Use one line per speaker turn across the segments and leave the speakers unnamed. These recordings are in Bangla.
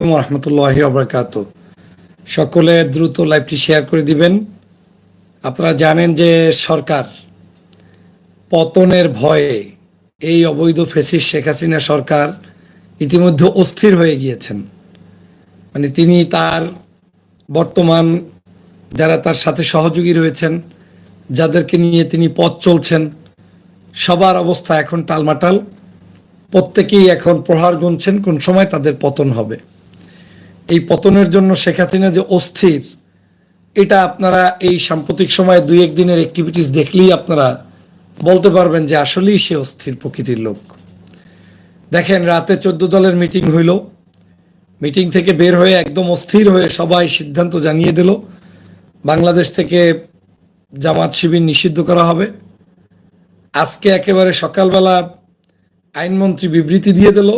রহমতুল্লাহ আবরকাত সকলে দ্রুত লাইভটি শেয়ার করে দিবেন। আপনারা জানেন যে সরকার পতনের ভয়ে এই অবৈধ ফেসিস শেখ হাসিনা সরকার ইতিমধ্যে অস্থির হয়ে গিয়েছেন। মানে তিনি তার বর্তমান যারা তার সাথে সহযোগী রয়েছেন, যাদেরকে নিয়ে তিনি পথ চলছেন, সবার অবস্থা এখন টালমাটাল। প্রত্যেকেই এখন প্রহার গুনছেন, কোন সময় তাদের পতন হবে। এই পতনের জন্য শেখ হাসিনা যে অস্থির, এটা আপনারা এই সাম্প্রতিক সময়ে দুই এক দিনের অ্যাক্টিভিটিস দেখলেই আপনারা বলতে পারবেন যে আসলেই সে অস্থির প্রকৃতির লোক। দেখেন, রাতে চোদ্দ দলের মিটিং হইল। মিটিং থেকে বের হয়ে একদম অস্থির হয়ে সবাই সিদ্ধান্ত জানিয়ে দিল, বাংলাদেশ থেকে জামাত শিবির নিষিদ্ধ করা হবে। আজকে একেবারে সকালবেলা আইনমন্ত্রী বিবৃতি দিয়ে দিল।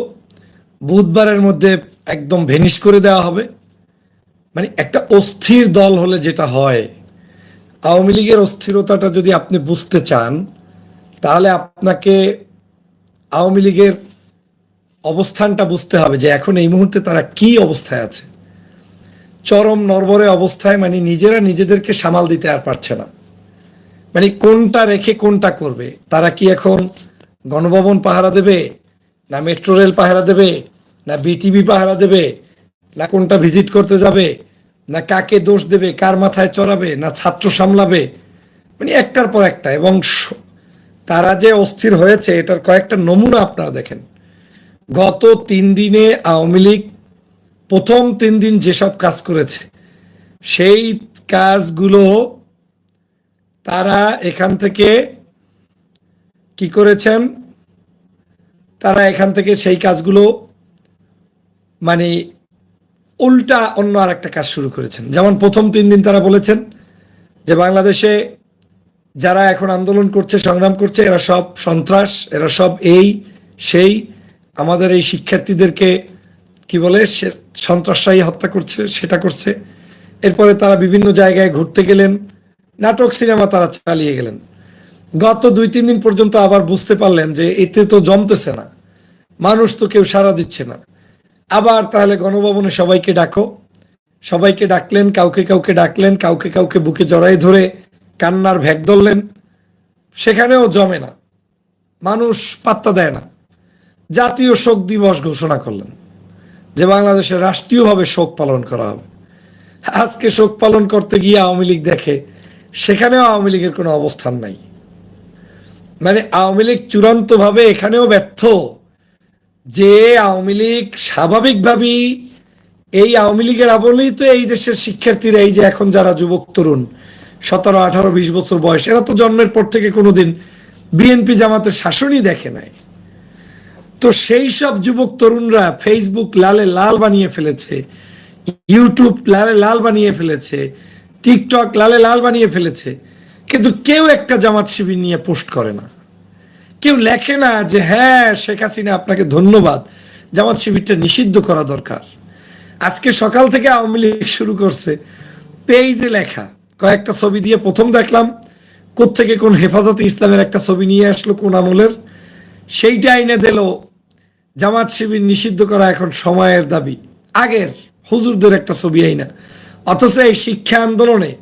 বুধবারের মধ্যে একদম ভেনিশ করে দেওয়া হবে। মানে একটা অস্থির দল হলে যেটা হয়, আওয়ামী লীগের অস্থিরতাটা যদি আপনি বুঝতে চান, তাহলে আপনাকে আওয়ামী লীগের অবস্থানটা বুঝতে হবে যে এখন এই মুহূর্তে তারা কি অবস্থায় আছে। চরম নরবরে অবস্থায় মানে নিজেরা নিজেদেরকে সামাল দিতে আর পারছে না। মানে কোনটা রেখে কোনটা করবে? তারা কি এখন গণভবন পাহারা দেবে না মেট্রো রেল পাহারা দেবে? না বিটিভি পাহারা দেবে, না কোনটা ভিজিট করতে যাবে, না কাকে দোষ দেবে, কার মাথায় চড়াবে, না ছাত্র সামলাবে মানে একটার পর একটা। এবং তারা যে অস্থির হয়েছে, এটার কয়েকটা নমুনা আপনারা দেখেন। গত তিন দিনে আওয়ামী লীগ প্রথম তিন দিন যেসব কাজ করেছে, সেই কাজগুলো তারা এখান থেকে কি করেছেন? তারা এখান থেকে সেই কাজগুলো মানে উল্টা অন্য আর একটা কাজ শুরু করেছেন। যেমন প্রথম তিন দিন তারা বলেছেন যে বাংলাদেশে যারা এখন আন্দোলন করছে, সংগ্রাম করছে, এরা সব সন্ত্রাস, এরা সব এই, সেই। আমাদের এই শিক্ষার্থীদেরকে কি বলে, সে সন্ত্রাসী হত্যা করছে, সেটা করছে। এরপরে তারা বিভিন্ন জায়গায় ঘুরতে গেলেন, নাটক, সিনেমা তারা চালিয়ে গেলেন। গত দুই, তিন দিন পর্যন্ত আবার বুঝতে পারলেন যে এতে তো জমতেছে না। মানুষ তো কেউ সাড়া দিচ্ছে না। আবার তাহলে গণভবনে সবাইকে ডাকো। সবাইকে ডাকলেন, কাউকে কাউকে ডাকলেন, কাউকে কাউকে বুকে জড়াই ধরে কান্নার ভ্যাগ ধরলেন। সেখানেও জমে না। মানুষ পাত্তা দেয় না। জাতীয় শোক দিবস ঘোষণা করলেন যে বাংলাদেশে রাষ্ট্রীয়ভাবে শোক পালন করা হবে। আজকে শোক পালন করতে গিয়ে আওয়ামী লীগ দেখে সেখানেও আওয়ামী লীগের কোনো অবস্থান নাই। মানে আওয়ামী লীগ চূড়ান্তভাবে এখানেও ব্যর্থ। যে আওয়ামী লীগ স্বাভাবিকভাবেই এই আওয়ামী লীগের আমলেই তো এই দেশের শিক্ষার্থীরা এই যে এখন যারা যুবক, তরুণ, সতেরো, আঠারো, বিশ বছর বয়স, এরা তো জন্মের পর থেকে কোনোদিন বিএনপি জামাতের শাসনই দেখে নাই। তো সেই সব যুবক, তরুণরা ফেসবুক লালে লাল বানিয়ে ফেলেছে ইউটিউব লালে লাল বানিয়ে ফেলেছে টিকটক লালে লাল বানিয়ে ফেলেছে, কিন্তু কেউ একটা জামাত শিবির নিয়ে পোস্ট করে না। কেউ লেখে না যে হ্যাঁ শেখ হাসিনা আপনাকে ধন্যবাদ। জামাত শিবিরটা নিষিদ্ধ করা দরকার। আজকে সকাল থেকে আওয়ামী লীগ শুরু করছে পেজে লেখা। কয়েকটা ছবি দিয়ে প্রথম দেখলাম, কোত্থেকে কোন হেফাজতে ইসলামের একটা ছবি নিয়ে আসলো কোন আমলের। সেইটা এনে দিল, জামাত শিবির নিষিদ্ধ করা এখন সময়ের দাবি। আগের হুজুরদের একটা ছবি আইনা অথচ এই শিক্ষা আন্দোলনে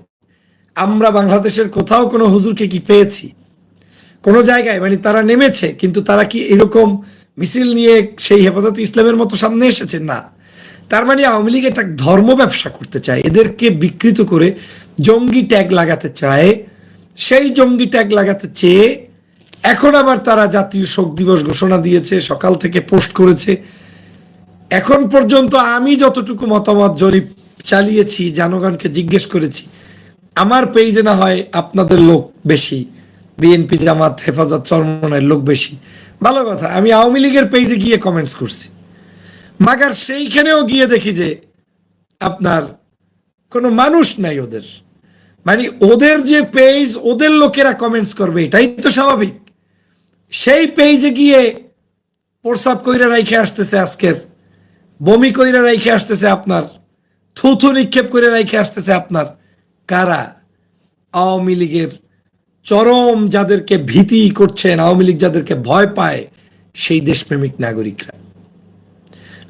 আমরা বাংলাদেশের কোথাও কোনো হুজুরকে কি পেয়েছি? কোনো জায়গায় মানে তারা নেমেছে, কিন্তু তারা কি এরকম মিছিল নিয়ে সেই হেফাজত ইসলামের মতো সামনে এসেছে? না। তার মানে আওয়ামী লীগ একটা ধর্ম ব্যবসা করতে চায়, এদেরকে বিকৃত করে জঙ্গি ট্যাগ লাগাতে চায়। সেই জঙ্গি ট্যাগ লাগাতে চেয়ে এখন আবার তারা জাতীয় শোক দিবস ঘোষণা দিয়েছে, সকাল থেকে পোস্ট করেছে। এখন পর্যন্ত আমি যতটুকু মতামত জরিপ চালিয়েছি, জনগণকে জিজ্ঞেস করেছি, আমার পেজে না হয় আপনাদের লোক বেশি। বিএনপি জামাত হেফাজত চরমনের লোক বেশি। ভালো কথা, আমি আওয়ামী লীগের পেজে গিয়ে কমেন্টস করছি। মাগার সেইখানেও গিয়ে দেখি যে আপনার কোনো মানুষ নাই ওদের। মানে ওদের যে পেজ ওদের লোকেরা কমেন্টস করবে, এটাই তো স্বাভাবিক। সেই পেজে গিয়ে প্রসাব কইরা রাইখে আসতেছে আজকের, বমি কইরা রাইখে আসতেছে আপনার, থুথু নিক্ষেপ করে রাইখে আসতেছে আপনার, কারা? আওয়ামী লীগের চরম যাদেরকে ভীতি করছেন, আওয়ামী লীগ যাদেরকে ভয় পায়, সেই দেশপ্রেমিক নাগরিকরা।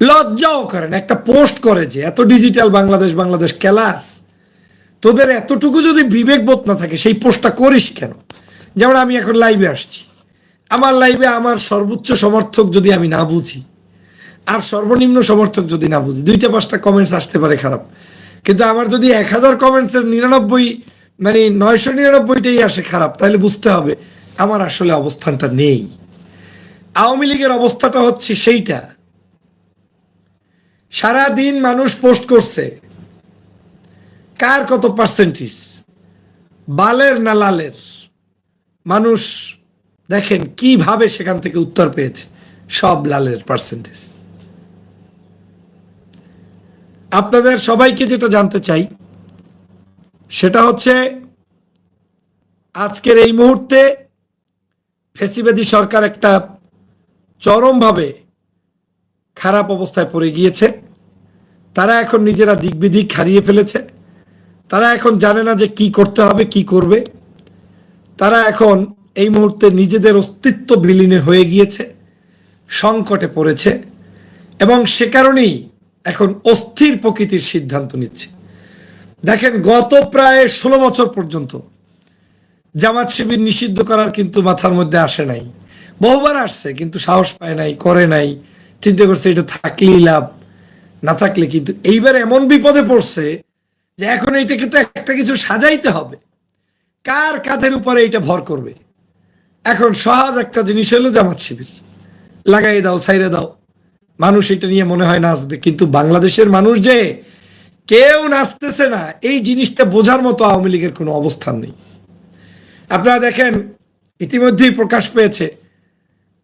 লজ্জাও করেন, একটা পোস্ট করে যে, এত ডিজিটাল বাংলাদেশ বাংলাদেশ ক্লাস তোদের এতটুকু যদি বিবেকবোধ না থাকে, সেই পোস্টটা করিস কেন? যেমন আমি এখন লাইভে আসছি। আমার লাইভে আমার সর্বোচ্চ সমর্থক যদি আমি না বুঝি, আর সর্বনিম্ন সমর্থক যদি না বুঝি, দুইটা পাঁচটা কমেন্টস আসতে পারে খারাপ। কিন্তু আমার যদি এক হাজার কমেন্টসের নিরানব্বই মানে নয়শো নিরানব্বইটাই আসে খারাপ, তাহলে বুঝতে হবে আমার আসলে অবস্থানটা নেই। আওয়ামী লীগের অবস্থাটা হচ্ছে সেইটা। সারা দিন মানুষ পোস্ট করছে, কার কত পার্সেন্টেজ বালের না লালের? মানুষ দেখেন কীভাবে সেখান থেকে উত্তর পেয়েছে, সব লালের পার্সেন্টেজ আপনাদের সবাইকে যেটা জানতে চাই সেটা হচ্ছে আজকের এই মুহূর্তে ফেসিবাদী সরকার একটা চরমভাবে খারাপ অবস্থায় পড়ে গিয়েছে। তারা এখন নিজেরা দিক বিদিক হারিয়ে ফেলেছে। তারা এখন জানে না যে কি করতে হবে, কি করবে। তারা এখন এই মুহূর্তে নিজেদের অস্তিত্ব বিলীনে হয়ে গিয়েছে, সংকটে পড়েছে এবং সে কারণেই এখন অস্থির প্রকৃতির সিদ্ধান্ত নিচ্ছে। দেখেন, গত প্রায় ষোলো বছর পর্যন্ত জামাত শিবির নিষিদ্ধ করার কিন্তু মাথার মধ্যে আসে নাই। বহুবার আসছে, কিন্তু সাহস পায় নাই, করে নাই, চিন্তা করছে এটা থাকলেই লাভ, না থাকলে কিন্তু। এইবার এমন বিপদে পড়ছে যে এখন এইটাকে তো একটা কিছু সাজাইতে হবে। কার কাঁধের উপরে এটা ভর করবে? এখন সহজ একটা জিনিস হলো জামাত শিবির। লাগাই দাও সাইরে দাও। মানুষ এটা নিয়ে মনে হয় নাচবে, কিন্তু বাংলাদেশের মানুষ যে কেউ নাচতেছে না। এই জিনিসটা বোঝার মতো আওয়ামী লীগের কোনো অবস্থান নেই। আপনারা দেখেন, ইতিমধ্যেই প্রকাশ পেয়েছে,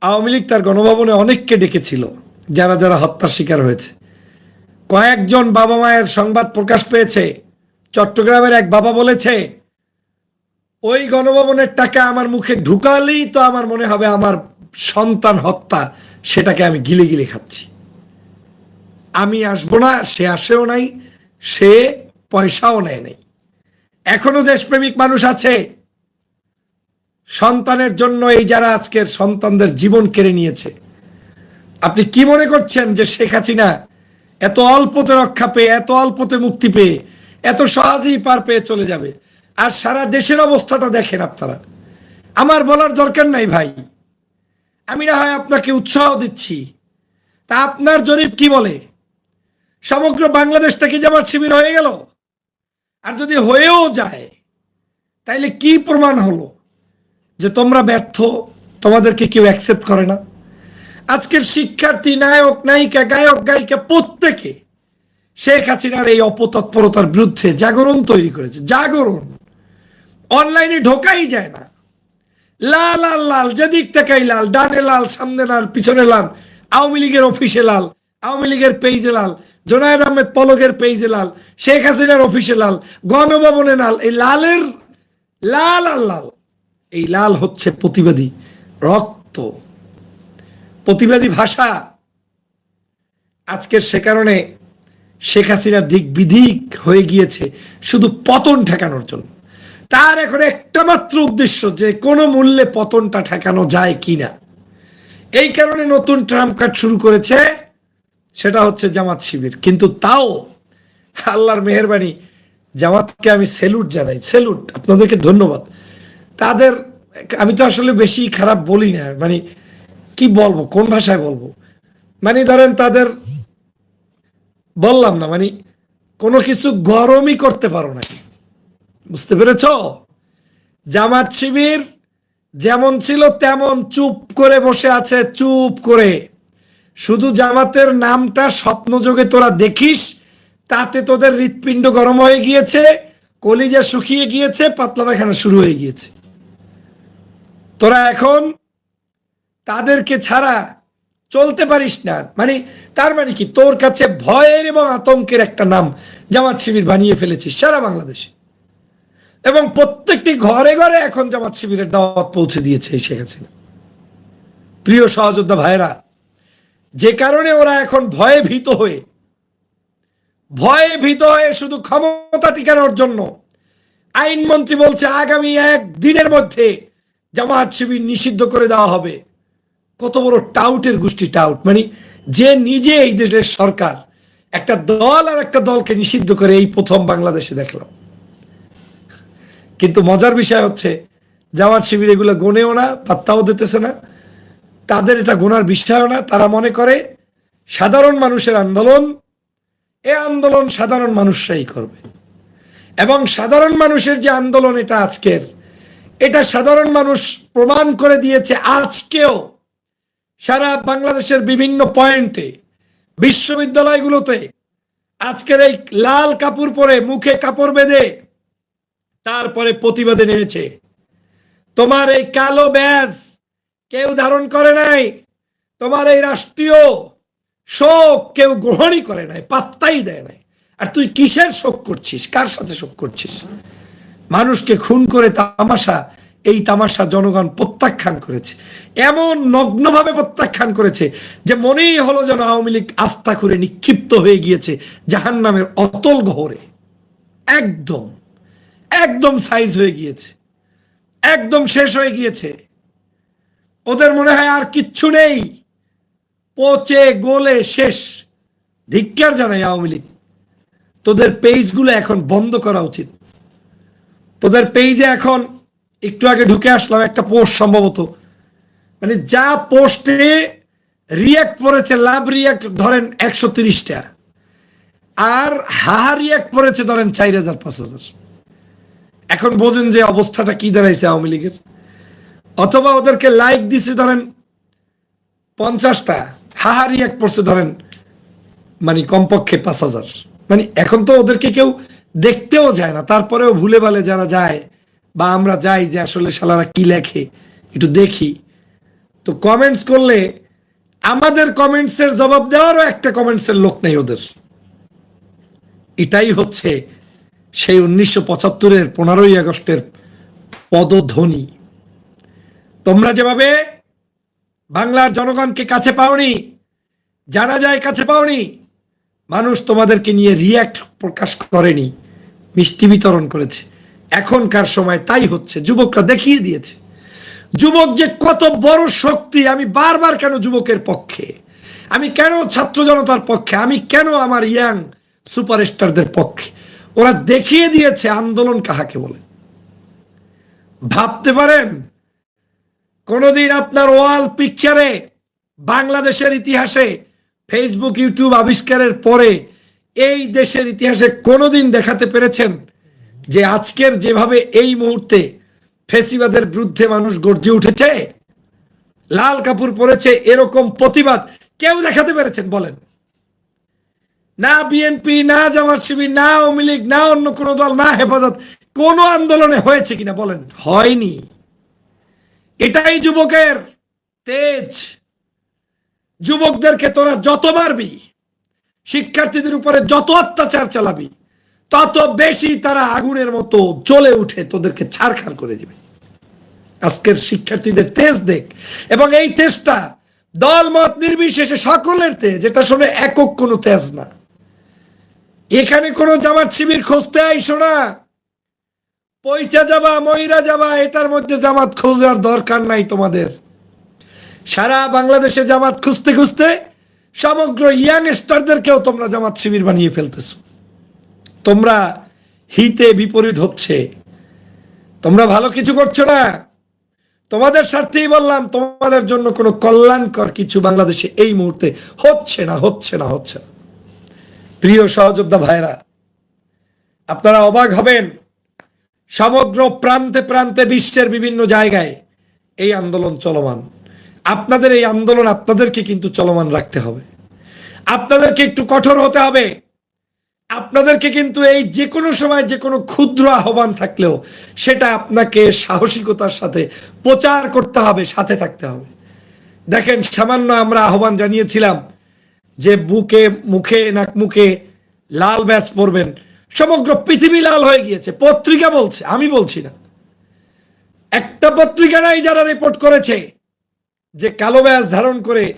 আওয়ামী লীগ তার গণভবনে অনেককে ডেকেছিল, যারা যারা হত্যার শিকার হয়েছে। কয়েকজন বাবা মায়ের সংবাদ প্রকাশ পেয়েছে, চট্টগ্রামের এক বাবা বলেছে, ওই গণভবনের টাকা আমার মুখে ঢুকালেই তো আমার মনে হবে আমার সন্তান হত্যা, সেটাকে আমি গিলে গিলে খাচ্ছি। আমি আসব না, সে আসেও নাই সে পয়সাও নেয় নাই। এখনও দেশপ্রেমিক মানুষ আছে। সন্তানের জন্য এই যারা আজকের সন্তানদের জীবন কেড়ে নিয়েছে, আপনি কি মনে করছেন যে শেখ হাসিনা এত অল্পতে রক্ষা পেয়ে, এত অল্পতে মুক্তি পেয়ে, এত সহজেই পার পেয়ে চলে যাবে? আর সারা দেশের অবস্থাটা দেখেন আপনারা। আমার বলার দরকার নাই ভাই। আমি না হয় আপনাকে উৎসাহ দিচ্ছি। তা আপনার জরিপ কি বলে? সমগ্র বাংলাদেশটা কি জামাত শিবির হয়ে গেল? আর যদি হয়েও যায়, তাইলে কি প্রমাণ হলো? যে তোমরা ব্যর্থ, তোমাদেরকে কেউ অ্যাকসেপ্ট করে না। আজকের শিক্ষার্থী, নায়ক, নায়িকা, গায়ক, গায়িকা প্রত্যেকে শেখ হাসিনার এই অপতৎপরতার বিরুদ্ধে জাগরণ তৈরি করেছে। জাগরণ। অনলাইনে ঢোকাই যায় না। লাল লাল লাল, যেদিক থেকেই লাল, ডানে লাল, সামনে লাল, পিছনে লাল, আওয়ামী লীগের অফিসে লাল, আওয়ামী লীগের পেজে লাল জোনায়দ আহমেদ পলকের পেইজে লাল, শেখ হাসিনার অফিসে লাল, গণভবনে লাল, এই লালের লাল আর লাল। এই লাল হচ্ছে প্রতিবাদী রক্ত, প্রতিবাদী ভাষা। আজকের সে কারণে শেখ হাসিনা দিক বিধিক হয়ে গিয়েছে শুধু পতন ঠেকানোর জন্য। তার এখন একটা মাত্র উদ্দেশ্য যে কোনো মূল্যে পতনটা ঠেকানো যায় কিনা। এই কারণে নতুন ট্রাম্প কার্ড শুরু করেছে সেটা হচ্ছে জামাত শিবির। কিন্তু তাও আল্লাহর মেহরবানি, জামাতকে আমি সেলুট জানাই। সেলুট, আপনাদেরকে ধন্যবাদ। তাদের, আমি তো আসলে বেশি খারাপ বলি না। মানে কি বলব, কোন ভাষায় বলব? মানে ধরেন তাদের, বললাম না মানে কোনো কিছু গরমই করতে পারো না। বুঝতে পেরেছ? জামাত শিবির যেমন ছিল তেমন চুপ করে বসে আছে, চুপ করে। শুধু জামাতের নামটা স্বপ্নযোগে তোরা দেখিস, তাতে তোদের হৃৎপিণ্ড গরম হয়ে গিয়েছে, কলিজা শুকিয়ে গিয়েছে, পাতলা পায়খানা শুরু হয়ে গিয়েছে। তোরা এখন তাদেরকে ছাড়া চলতে পারিস না। মানে তার মানে কি? তোর কাছে ভয়ের এবং আতঙ্কের একটা নাম জামাত শিবির বানিয়ে ফেলেছিস সারা বাংলাদেশে। এবং প্রত্যেকটি ঘরে ঘরে এখন জামাত শিবিরের দাওয়াত পৌঁছে দিয়েছে শেখ হাসিনা। প্রিয় সহযোদ্ধা ভাইরা যে কারণে ওরা এখন ভয়ে ভীত হয়ে, ভয়ে ভীত হয়ে শুধু ক্ষমতা টিকানোর জন্য আইনমন্ত্রী বলছে, আগামী এক দিনের মধ্যে জামাত শিবির নিষিদ্ধ করে দেওয়া হবে। কত বড় টাউটের গোষ্ঠী টাউট। মানে যে নিজে এই দেশের সরকার, একটা দল আর একটা দলকে নিষিদ্ধ করে এই প্রথম বাংলাদেশে দেখলাম। কিন্তু মজার বিষয় হচ্ছে জামাত শিবির এগুলো গোনেও না, পাত্তাও দিতেছে না। তাদের এটা গোনার বিষয়ও না তারা মনে করে, সাধারণ মানুষের আন্দোলন, এ আন্দোলন সাধারণ মানুষরাই করবে। এবং সাধারণ মানুষের যে আন্দোলন এটা আজকের, এটা সাধারণ মানুষ প্রমাণ করে দিয়েছে আজকেও। সারা বাংলাদেশের বিভিন্ন পয়েন্টে, বিশ্ববিদ্যালয়গুলোতে আজকের এই লাল কাপড় পরে মুখে কাপড় বেঁধে তারপরে প্রতিবাদে নেমেছে। তোমার এই কালো ব্যাজ কেউ ধারণ করে নাই। তোমার এই রাষ্ট্রীয় শোক কেউ গ্রহণই করে নাই, পাত্তাই দেয় নাই। আর তুই কিসের শোক করছিস? কার সাথে শোক করছিস? মানুষকে খুন করে তামাশা, এই তামাশা জনগণ প্রত্যাখ্যান করেছে। এমন নগ্নভাবে প্রত্যাখ্যান করেছে যে মনেই হলো যেন আওয়ামী লীগ আস্থা করে নিক্ষিপ্ত হয়ে গিয়েছে জাহান নামের অতল গহরে। একদম একদম সাইজ হয়ে গিয়েছে। একদম শেষ হয়ে গিয়েছে। ওদের মনে হয় আর কিচ্ছু নেই। পচে, গোলে, শেষ। ধিক্কার জানাই আওয়ামী লীগ। তোদের পেজগুলো এখন বন্ধ করা উচিত। তোদের পেজে এখন একটু আগে ঢুকে আসলাম একটা পোস্ট সম্ভবত। মানে যা পোস্টে রিয়াক্ট পড়েছে, লাভ রিয়াক্ট ধরেন একশো তিরিশটা। আর হাহা রিয়াক্ট পড়েছে ধরেন চার হাজার, পাঁচ হাজার। এখন বোঝেন যে অবস্থাটা কি দাঁড়াইছে আওয়ামী লীগের। অথবা ওদেরকে লাইক দিছে ধরেন পঞ্চাশটা হাহা রিয়াক্ট পড়ছে ধরেন মানে কমপক্ষে পাঁচ হাজার। মানে এখন তো ওদেরকে কেউ দেখতেও যায় না। তারপরেও ভুলে ভালে যারা যায় বা আমরা যাই যে আসলে শালারা কি লেখে, একটু দেখি। তো কমেন্টস করলে আমাদের কমেন্টসের জবাব দেওয়ারও একটা কমেন্টসের লোক নেই ওদের। এটাই হচ্ছে সেই উনিশশো পঁচাত্তরের, পনেরোই আগস্টের পদধ্বনি। তোমরা যেভাবে বাংলার জনগণকে কাছে পাওনি জানা যায় কাছে পাওনি, মানুষ তোমাদেরকে নিয়ে রিয়াক্ট প্রকাশ করেনি, মিষ্টি বিতরণ করেছে। এখনকার সময় তাই হচ্ছে, যুবকরা দেখিয়ে দিয়েছে। যুবক যে কত বড় শক্তি, আমি বারবার কেন যুবকের পক্ষে? আমি কেন ছাত্র জনতার পক্ষে? আমি কেন আমার ইয়াং সুপারস্টারদের পক্ষে? ওরা দেখিয়ে দিয়েছে আন্দোলন কাহাকে বলে? ভাবতে পারেন কোনোদিন আপনার ওয়াল পিকচারে, বাংলাদেশের ইতিহাসে, ফেসবুক, ইউটিউব আবিষ্কারের পরে এই দেশের ইতিহাসে কোনোদিন দেখাতে পেরেছেন যে আজকের যেভাবে এই মুহূর্তে ফেসিবাদের বিরুদ্ধে মানুষ গর্জে উঠেছে? লাল কাপড় পরেছে, এরকম প্রতিবাদ কেউ দেখাতে পেরেছেন? বলেন। না বিএনপি, না জামাত শিবির, না আওয়ামী লীগ, না অন্য কোনো দল, না হেফাজত, কোনো আন্দোলনে হয়েছে কিনা বলেন? হয়নি। এটাই যুবকের তেজ। যুবকদেরকে তোরা যত মারবি, শিক্ষার্থীদের উপরে যত অত্যাচার চালাবি, তত বেশি তারা আগুনের মতো জ্বলে উঠে তোদেরকে ছাড়খাড় করে দিবে। আজকের শিক্ষার্থীদের তেজ দেখ, এবং এই তেজটা দল মত নির্বিশেষে সকলের তেজ, এটা শুনে একক কোনো তেজ না। এখানে কোনো জামাত শিবির খুঁজতে আইসো না। পয়সা যাবা, ময়রা যাবা, এটার মধ্যে জামাত খোঁজার দরকার নাই তোমাদের। সারা বাংলাদেশে জামাত খুঁজতে খুঁজতে সমগ্র ইয়াং স্টারদেরকেও তোমরা জামাত শিবির বানিয়ে ফেলতেছ। তোমরা হিতে বিপরীত হচ্ছে। তোমরা ভালো কিছু করছ না? তোমাদের স্বার্থেই বললাম, তোমাদের জন্য কোনো কল্যাণকর কিছু বাংলাদেশে এই মুহূর্তে হচ্ছে না হচ্ছে না হচ্ছে না। প্রিয় সহযোদ্ধা ভাইরা, আপনারা অবাক হবেন সমগ্র প্রান্তে প্রান্তে বিশ্বের বিভিন্ন জায়গায় এই আন্দোলন চলমান। আপনাদের এই আন্দোলন আপনাদেরকে কিন্তু চলমান রাখতে হবে। আপনাদেরকে একটু কঠোর হতে হবে। আপনাদেরকে কিন্তু এই যে কোনো সময় যে কোনো ক্ষুদ্র আহ্বান থাকলেও সেটা আপনাকে সাহসিকতার সাথে প্রচার করতে হবে, সাথে থাকতে হবে। দেখেন, সামান্য আমরা আহ্বান জানিয়েছিলাম যে বুকে, মুখে, নাক মুখে লাল ব্যাচ পরবেন। সমগ্র পৃথিবী লাল হয়ে গিয়েছে। পত্রিকা বলছে, আমি বলছি না। একটা পত্রিকা নাই যারা রিপোর্ট করেছে যে কালো ব্যাচ ধারণ করে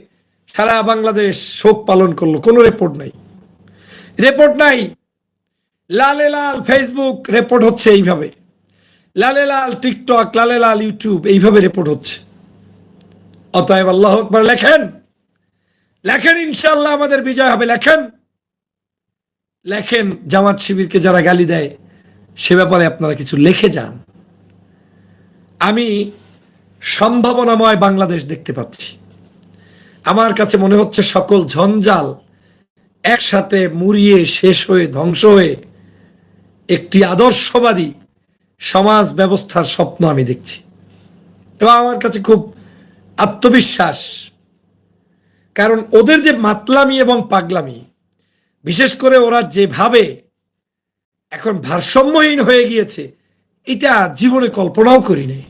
সারা বাংলাদেশ শোক পালন করল। কোনো রিপোর্ট নাই। রিপোর্ট নাই। লালে লাল ফেসবুক রিপোর্ট হচ্ছে এইভাবে। লালে লাল টিকটক লালে লাল ইউটিউব এইভাবে রিপোর্ট হচ্ছে। অতএব আল্লাহ আকবার লেখেন। লেখেন ইনশাল্লাহ আমাদের বিজয় হবে। লেখেন। লেখেন জামাত শিবিরকে যারা গালি দেয়, সে ব্যাপারে আপনারা কিছু লিখে যান। আমি সম্ভাবনাময় বাংলাদেশ দেখতে পাচ্ছি। আমার কাছে মনে হচ্ছে সকল ঝঞ্ঝাল একসাথে মুড়িয়ে শেষ হয়ে, ধ্বংস হয়ে একটি আদর্শবাদী সমাজ ব্যবস্থার স্বপ্ন আমি দেখছি। এবং আমার কাছে খুব আত্মবিশ্বাস। কারণ ওদের যে মাতলামি এবং পাগলামি বিশেষ করে ওরা যেভাবে এখন ভারসাম্যহীন হয়ে গিয়েছে, এটা জীবনে কল্পনাও করি নাই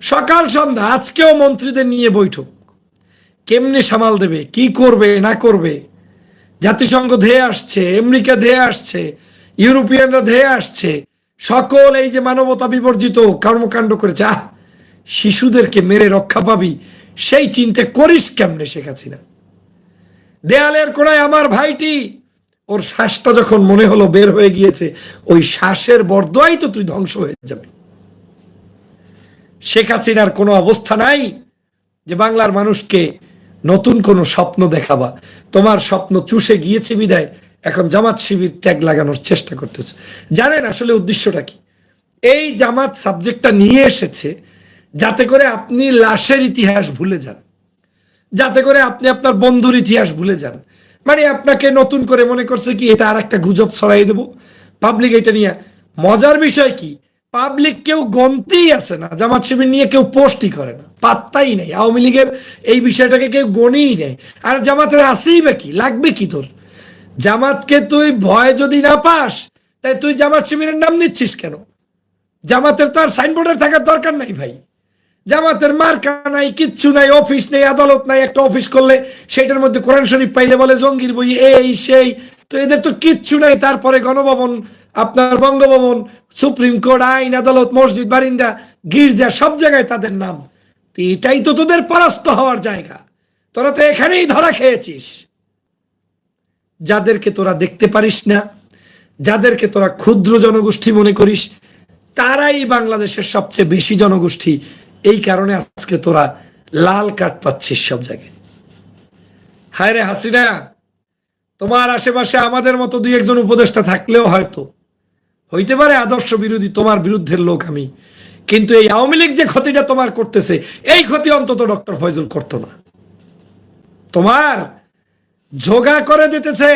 সকাল সন্ধ্যা, আজকেও মন্ত্রীদের নিয়ে বৈঠক। কেমনে সামাল দেবে, কি করবে, না করবে? জাতিসংঘ ধেয়ে আসছে, আমেরিকা ধেয়ে আসছে, ইউরোপিয়ানরা ধেয়ে আসছে। সকল এই যে মানবতা বিবর্জিত কর্মকাণ্ড করেছে, আহ, শিশুদেরকে মেরে রক্ষা পাবি, সেই চিন্তা করিস কেমনে শেখ হাসিনা? দেয়ালের কোনায় আমার ভাইটি। ওর শ্বাসটা যখন মনে হলো বের হয়ে গিয়েছে, ওই শ্বাসের বর্দোয়াই তো তুই ধ্বংস হয়ে যাবে। শেখ হাসিনার কোনো অবস্থা নাই যে বাংলার মানুষকে নতুন কোনো স্বপ্ন দেখাবা। তোমার স্বপ্ন চুষে গিয়েছে বিদায়, এখন জামাত শিবির ট্যাগ লাগানোর চেষ্টা করতেছে। জানেন আসলে উদ্দেশ্যটা কি? এই জামাত সাবজেক্টটা নিয়ে এসেছে যাতে করে আপনি লাশের ইতিহাস ভুলে যান। যাতে করে আপনি আপনার বন্ধুর ইতিহাস ভুলে যান। মানে আপনাকে নতুন করে মনে করছে কি, এটা আর একটা গুজব ছড়াই দেব। পাবলিক এটা নিয়ে, মজার বিষয় কি, পাবলিক কেউ গন্তেই আসে না, জামাত শিবির নিয়ে কেউ পোস্টই করে না, পাত্তাই নেই। আওয়ামী লীগের এই বিষয়টাকে কেউ গণেই নেই। আর জামাতের আসেই বা কি, লাগবে কি তোর? জামাতকে তুই ভয় যদি না পাস, তাই তুই জামাত শিবিরের নাম নিচ্ছিস কেন? জামাতের তো আর সাইনবোর্ডের থাকার দরকার নাই ভাই। জামাতের মার্কা নাই, কিচ্ছু নাই, অফিস নেই, আদালত নাই, একটা অফিস করলে সেটার মধ্যে কোরআন শরীফ পাইলে বলে জঙ্গির বই এই, সেই। তো এদের তো কিচ্ছু নাই, তারপরে গণভবন, আপনার বঙ্গভবন, সুপ্রিম কোর্ট, আইন, আদালত, মসজিদ, বারিন্দা, গির্জা, সব জায়গায় তাদের নাম। এটাই তো তোদের পরাস্ত হওয়ার জায়গা। তোরা তো এখানেই ধরা খেয়েছিস। যাদেরকে তোরা দেখতে পারিস না, যাদেরকে তোরা ক্ষুদ্র জনগোষ্ঠী মনে করিস, তারাই বাংলাদেশের সবচেয়ে বেশি জনগোষ্ঠী এই কারণে আজকে তোরা লাল কার্ড পাচ্ছিস সব জায়গায়। হায় রে হাসিনা, তোমার আশেপাশে আমাদের মতো দুই একজন উপদেষ্টা থাকলেও হয়তো, হইতে পারে আদর্শ বিরোধী তোমার বিরুদ্ধের লোক আমি, কিন্তু এই আওয়ামী লীগ যে ক্ষতিটা তোমার করতেছে, এই ক্ষতি অন্তত ডক্টর ফয়জুল করতো না। তোমার যোগা করে দিতেছে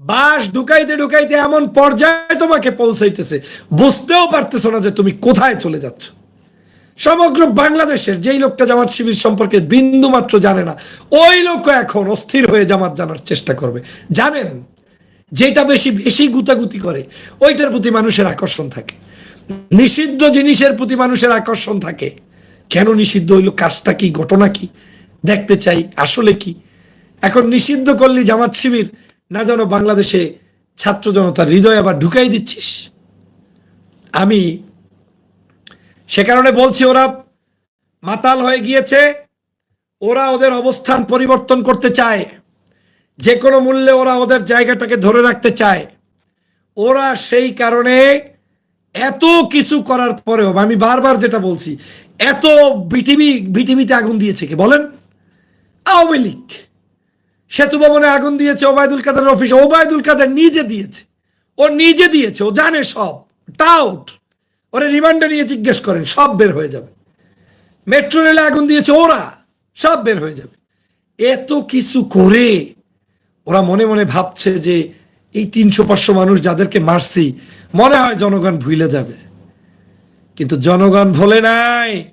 বাস ঢুকাইতে ঢুকাইতে এমন পর্যায়ে তোমাকে পৌঁছাইতেছে, বুঝতেও পারতেছো না যে তুমি কোথায় চলে যাচ্ছ। সমগ্র বাংলাদেশের যেই লোকটা জামাত শিবির সম্পর্কে বিন্দু মাত্র জানে না, ওই লোক এখন অস্থির হয়ে জামাত জানার চেষ্টা করবে। জানেন, যেটা বেশি বেশি গুতাগুতি করে, ওইটার প্রতি মানুষের আকর্ষণ থাকে। নিষিদ্ধ জিনিসের প্রতি মানুষের আকর্ষণ থাকে। কেন নিষিদ্ধ হইল? কাজটা কি? ঘটনা কি? দেখতে চাই, আসলে কি? এখন নিষিদ্ধ করলি জামাত শিবির, না যেন বাংলাদেশে ছাত্র জনতার হৃদয় আবার ঢুকাই দিচ্ছিস? আমি সে কারণে বলছি ওরা মাতাল হয়ে গিয়েছে, ওরা ওদের অবস্থান পরিবর্তন করতে চায়, যে কোনো মূল্যে ওরা ওদের জায়গাটাকে ধরে রাখতে চায়। ওরা সেই কারণে এত কিছু করার পরেও, আমি বারবার যেটা বলছি, এত বিটিভি বিটিভিতে আগুন দিয়েছে কি বলেন? আওয়ামী লীগ। সেতু ভবনে আগুন দিয়েছে ওবায়দুল কাদের অফিসে, ওবায়দুল কাদের নিজে দিয়েছে, ও নিজে দিয়েছে, ও জানে সব টাউট ওরা রিমান্ডে নিয়ে জিজ্ঞেস করেন, সব বের হয়ে যাবে। মেট্রো রেলে আগুন দিয়েছে ওরা, সব বের হয়ে যাবে। এত কিছু করে ওরা মনে মনে ভাবছে যে এই তিনশো পাঁচশো মানুষ যাদেরকে মারছি, মনে হয় জনগণ ভুলে যাবে। কিন্তু জনগণ ভোলে নাই।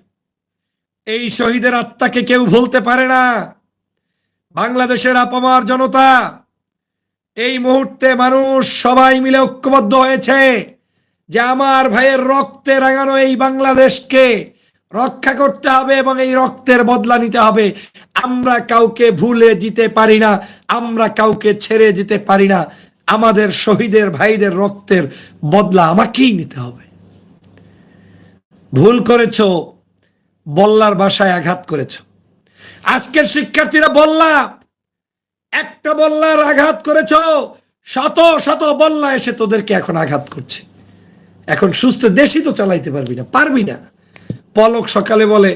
এই শহীদের আত্মাকে কেউ ভুলতে পারে না। বাংলাদেশের আপামার জনতা, এই মুহূর্তে মানুষ সবাই মিলে ঐক্যবদ্ধ হয়েছে। যে আমার ভাইয়ের রক্তে রাঙানো এই বাংলাদেশকে রক্ষা করতে হবে এবং এই রক্তের বদলা নিতে হবে। আমরা কাউকে ভুলে যেতে পারি না, আমরা কাউকে ছেড়ে যেতে পারি না। আমাদের শহীদের ভাইদের রক্তের বদলা আমাকেই নিতে হবে। ভুল করেছ, বল্লার বাসায় আঘাত করেছ। আজকের শিক্ষার্থীরা বললা, একটা বল্লার আঘাত করেছ, শত শত বল্লা এসে তোদেরকে এখন আঘাত করছে। এখন সুস্থ দেশই তো চালাইতে পারবি না পারবি না। পলক সকালে বলে,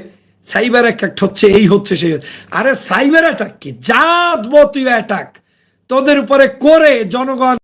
সাইবার অ্যাটাক হচ্ছে, এই হচ্ছে, সেই। আরে সাইবার অ্যাটাক কি? জাতবতীয় অ্যাটাক। তোদের উপরে করে জনগণ